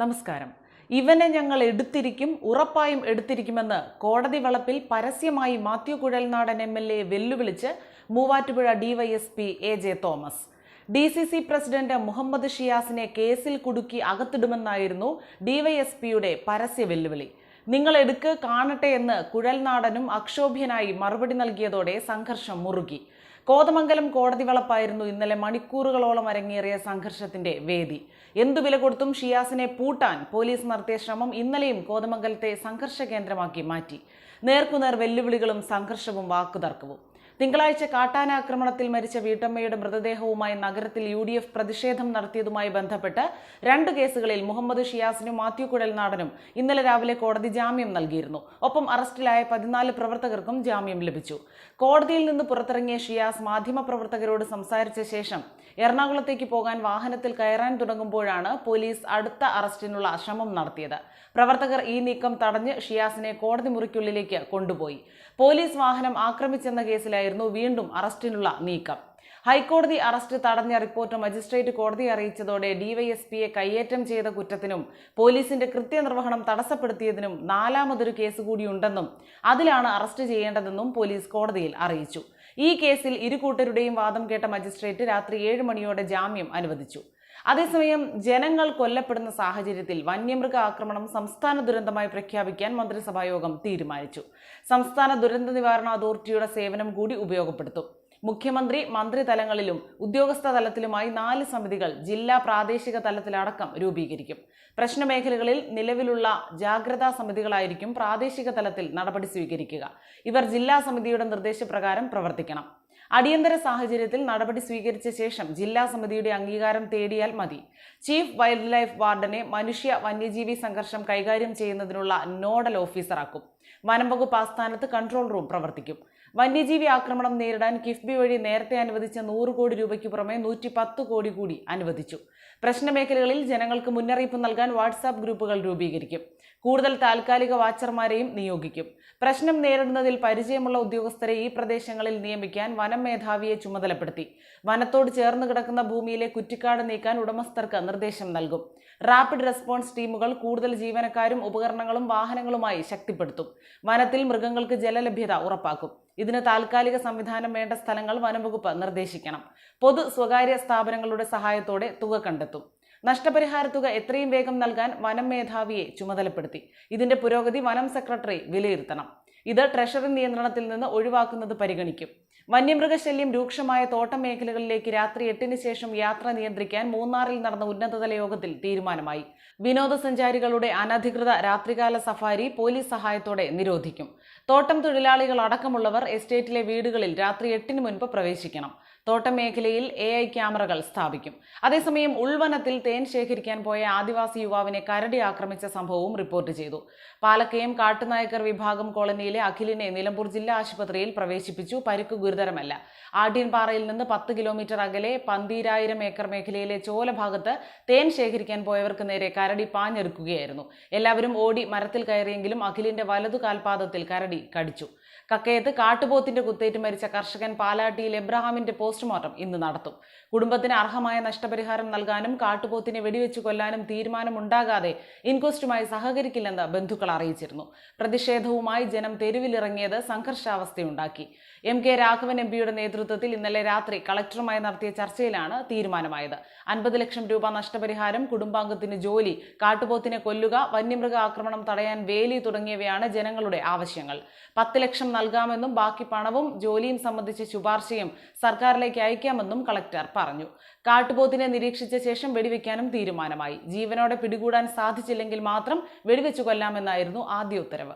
നമസ്കാരം. ഇവനെ ഞങ്ങൾ എടുത്തിരിക്കും ഉറപ്പായും എടുത്തിരിക്കുമെന്ന് കോടതി വളപ്പിൽ പരസ്യമായി Mathew Kuzhalnadan M L A വെല്ലുവിളിച്ച് Muvattupuzha DYSP A J Thomas. D C C president Muhammad ഷിയാസിനെ കേസിൽ കുടുക്കി അകത്തിടുമെന്നായിരുന്നു ഡിവൈഎസ്പിയുടെ പരസ്യ വെല്ലുവിളി. നിങ്ങൾ എടുക്ക് കാണട്ടെ എന്ന് കുഴൽനാടനും അക്ഷോഭ്യനായി മറുപടി നൽകിയതോടെ സംഘർഷം മുറുകി. കോതമംഗലം കോടതി വളപ്പായിരുന്നു ഇന്നലെ മണിക്കൂറുകളോളം അരങ്ങേറിയ സംഘർഷത്തിന്റെ വേദി. എന്തു വില കൊടുത്തും ഷിയാസിനെ പൂട്ടാൻ പോലീസ് നടത്തിയ ശ്രമം ഇന്നലെയും കോതമംഗലത്തെ സംഘർഷ കേന്ദ്രമാക്കി മാറ്റി. നേർക്കുനേർ വെല്ലുവിളികളും സംഘർഷവും വാക്കുതർക്കവും. തിങ്കളാഴ്ച കാട്ടാനാക്രമണത്തിൽ മരിച്ച വീട്ടമ്മയുടെ മൃതദേഹവുമായി നഗരത്തിൽ യു ഡി എഫ് പ്രതിഷേധം നടത്തിയതുമായി ബന്ധപ്പെട്ട് രണ്ട് കേസുകളിൽ മുഹമ്മദ് ഷിയാസിനും മാത്യു കുഴൽനാടനും ഇന്നലെ രാവിലെ കോടതി ജാമ്യം നൽകിയിരുന്നു. ഒപ്പം അറസ്റ്റിലായ പതിനാല് പ്രവർത്തകർക്കും ജാമ്യം ലഭിച്ചു. കോടതിയിൽ നിന്ന് പുറത്തിറങ്ങിയ ഷിയാസ് മാധ്യമപ്രവർത്തകരോട് സംസാരിച്ച ശേഷം എറണാകുളത്തേക്ക് പോകാൻ വാഹനത്തിൽ കയറാൻ തുടങ്ങുമ്പോഴാണ് പോലീസ് അടുത്ത അറസ്റ്റിനുള്ള ശ്രമം നടത്തിയത്. പ്രവർത്തകർ ഈ നീക്കം തടഞ്ഞ് ഷിയാസിനെ കോടതി മുറിക്കുള്ളിലേക്ക് കൊണ്ടുപോയി. പോലീസ് വാഹനം ആക്രമിച്ചെന്ന കേസിലായിരുന്നു വീണ്ടും അറസ്റ്റിനുള്ള നീക്കം. ഹൈക്കോടതി അറസ്റ്റ് തടഞ്ഞ റിപ്പോർട്ട് മജിസ്ട്രേറ്റ് കോടതി അറിയിച്ചതോടെ ഡിവൈഎസ്പിയെ കയ്യേറ്റം ചെയ്ത കുറ്റത്തിനും പോലീസിന്റെ കൃത്യനിർവഹണം തടസ്സപ്പെടുത്തിയതിനും നാലാമതൊരു കേസ് കൂടിയുണ്ടെന്നും അതിലാണ് അറസ്റ്റ് ചെയ്യേണ്ടതെന്നും പോലീസ് കോടതിയിൽ അറിയിച്ചു. ഈ കേസിൽ ഇരു കൂട്ടരുടെയും വാദം കേട്ട മജിസ്ട്രേറ്റ് രാത്രി ഏഴ് മണിയോടെ ജാമ്യം അനുവദിച്ചു. അതേസമയം ജനങ്ങൾ കൊല്ലപ്പെടുന്ന സാഹചര്യത്തിൽ വന്യമൃഗ ആക്രമണം സംസ്ഥാന ദുരന്തമായി പ്രഖ്യാപിക്കാൻ മന്ത്രിസഭാ യോഗം തീരുമാനിച്ചു. സംസ്ഥാന ദുരന്ത നിവാരണ അതോറിറ്റിയുടെ സേവനം കൂടി ഉപയോഗപ്പെടുത്തും. മുഖ്യമന്ത്രി മന്ത്രിതലങ്ങളിലും ഉദ്യോഗസ്ഥ തലത്തിലുമായി നാല് സമിതികൾ ജില്ലാ പ്രാദേശിക തലത്തിലടക്കം രൂപീകരിക്കും. പ്രശ്നമേഖലകളിൽ നിലവിലുള്ള ജാഗ്രതാ സമിതികളായിരിക്കും പ്രാദേശിക തലത്തിൽ നടപടി സ്വീകരിക്കുക. ഇവർ ജില്ലാ സമിതിയുടെ നിർദ്ദേശപ്രകാരം പ്രവർത്തിക്കണം. അടിയന്തര സാഹചര്യത്തിൽ നടപടി സ്വീകരിച്ച ശേഷം ജില്ലാ സമിതിയുടെ അംഗീകാരം തേടിയാൽ മതി. ചീഫ് വൈൽഡ് ലൈഫ് വാർഡനെ മനുഷ്യ വന്യജീവി സംഘർഷം കൈകാര്യം ചെയ്യുന്നതിനുള്ള നോഡൽ ഓഫീസറാക്കും. വനം വകുപ്പ് ആസ്ഥാനത്ത് കൺട്രോൾ റൂം പ്രവർത്തിക്കും. വന്യജീവി ആക്രമണം നേരിടാൻ കിഫ്ബി വഴി നേരത്തെ അനുവദിച്ച നൂറ് കോടി രൂപയ്ക്ക് പുറമെ നൂറ്റി പത്ത് കോടി കൂടി അനുവദിച്ചു. പ്രശ്നമേഖലകളിൽ ജനങ്ങൾക്ക് മുന്നറിയിപ്പ് നൽകാൻ വാട്സാപ്പ് ഗ്രൂപ്പുകൾ രൂപീകരിക്കും. കൂടുതൽ താൽക്കാലിക വാച്ചർമാരെയും നിയോഗിക്കും. പ്രശ്നം നേരിടുന്നതിൽ പരിചയമുള്ള ഉദ്യോഗസ്ഥരെ ഈ പ്രദേശങ്ങളിൽ നിയമിക്കാൻ വനം മേധാവിയെ ചുമതലപ്പെടുത്തി. വനത്തോട് ചേർന്ന് കിടക്കുന്ന ഭൂമിയിലെ കുറ്റിക്കാട് നീക്കാൻ ഉടമസ്ഥർക്ക് നിർദ്ദേശം നൽകും. റാപ്പിഡ് റെസ്പോൺസ് ടീമുകൾ കൂടുതൽ ജീവനക്കാരും ഉപകരണങ്ങളും വാഹനങ്ങളുമായി ശക്തിപ്പെടുത്തും. വനത്തിൽ മൃഗങ്ങൾക്ക് ജലലഭ്യത ഉറപ്പാക്കും. ഇതിന് താൽക്കാലിക സംവിധാനം വേണ്ട സ്ഥലങ്ങൾ വനംവകുപ്പ് നിർദ്ദേശിക്കണം. പൊതു സ്വകാര്യ സ്ഥാപനങ്ങളുടെ സഹായത്തോടെ തുക കണ്ടെത്തും. നഷ്ടപരിഹാര തുക എത്രയും വേഗം നൽകാൻ വനം മേധാവിയെ ചുമതലപ്പെടുത്തി. ഇതിന്റെ പുരോഗതി വനം സെക്രട്ടറി വിലയിരുത്തണം. ഇത് ട്രഷറി നിയന്ത്രണത്തിൽ നിന്ന് ഒഴിവാക്കുന്നത് പരിഗണിക്കും. വന്യമൃഗശല്യം രൂക്ഷമായ തോട്ടം മേഖലകളിലേക്ക് രാത്രി എട്ടിന് ശേഷം യാത്ര നിയന്ത്രിക്കാൻ മൂന്നാറിൽ നടന്ന ഉന്നതതല യോഗത്തിൽ തീരുമാനമായി. വിനോദസഞ്ചാരികളുടെ അനധികൃത രാത്രികാല സഫാരി പോലീസ് സഹായത്തോടെ നിരോധിക്കും. തോട്ടം തൊഴിലാളികൾ അടക്കമുള്ളവർ എസ്റ്റേറ്റിലെ വീടുകളിൽ രാത്രി എട്ടിന് മുൻപ് പ്രവേശിക്കണം. തോട്ടം മേഖലയിൽ എ ഐ ക്യാമറകൾ സ്ഥാപിക്കും. അതേസമയം ഉൾവനത്തിൽ തേൻ ശേഖരിക്കാൻ പോയ ആദിവാസി യുവാവിനെ കരടി ആക്രമിച്ച സംഭവവും റിപ്പോർട്ട് ചെയ്തു. പാലക്കയം കാട്ടുനായക്കർ വിഭാഗം കോളനിയിലെ അഖിലിനെ നിലമ്പൂർ ജില്ലാ ആശുപത്രിയിൽ പ്രവേശിപ്പിച്ചു. പരിക്ക് ഗുരുതരമല്ല. ആഢ്യൻപാറയിൽ നിന്ന് പത്ത് കിലോമീറ്റർ അകലെ പന്തീരായിരം ഏക്കർ മേഖലയിലെ ചോല ഭാഗത്ത് തേൻ ശേഖരിക്കാൻ പോയവർക്ക് നേരെ കരടി പാഞ്ഞെടുക്കുകയായിരുന്നു. എല്ലാവരും ഓടി മരത്തിൽ കയറിയെങ്കിലും അഖിലിന്റെ വലതു കാൽപാദത്തിൽ കരടി കടിച്ചു. കക്കയത്ത് കാട്ടുപോത്തിന്റെ കുത്തേറ്റ് മരിച്ച കർഷകൻ പാലാട്ടിയിൽ എബ്രഹാമിന്റെ പോസ്റ്റ്മോർട്ടം ഇന്ന് നടത്തും. കുടുംബത്തിന് അർഹമായ നഷ്ടപരിഹാരം നൽകാനും കാട്ടുപോത്തിനെ വെടിവെച്ച് കൊല്ലാനും തീരുമാനമുണ്ടാകാതെ ഇൻക്വസ്റ്റുമായി സഹകരിക്കില്ലെന്ന് ബന്ധുക്കൾ അറിയിച്ചിരുന്നു. പ്രതിഷേധവുമായി ജനം തെരുവിലിറങ്ങിയത് സംഘർഷാവസ്ഥയുണ്ടാക്കി. എം കെ രാഘവൻ എം പിയുടെ നേതൃത്വത്തിൽ ഇന്നലെ രാത്രി കളക്ടറുമായി നടത്തിയ ചർച്ചയിലാണ് തീരുമാനമായത്. അൻപത് ലക്ഷം രൂപ നഷ്ടപരിഹാരം കുടുംബാംഗത്തിന് ജോലി കാട്ടുപോത്തിനെ കൊല്ലുക വന്യമൃഗ ആക്രമണം തടയാൻ വേലി തുടങ്ങിയവയാണ് ജനങ്ങളുടെ ആവശ്യങ്ങൾ. പത്ത് ലക്ഷം നൽകാമെന്നും ബാക്കി പണവും ജോലിയും സംബന്ധിച്ച് ശുപാർശയും സർക്കാരിലേക്ക് അയക്കാമെന്നും കളക്ടർ പറഞ്ഞു. കാട്ടുപോത്തിനെ നിരീക്ഷിച്ച ശേഷം വെടിവെക്കാനും തീരുമാനമായി. ജീവനോടെ പിടികൂടാൻ സാധിച്ചില്ലെങ്കിൽ മാത്രം വെടിവെച്ചു കൊല്ലാമെന്നായിരുന്നു ആദ്യ ഉത്തരവ്.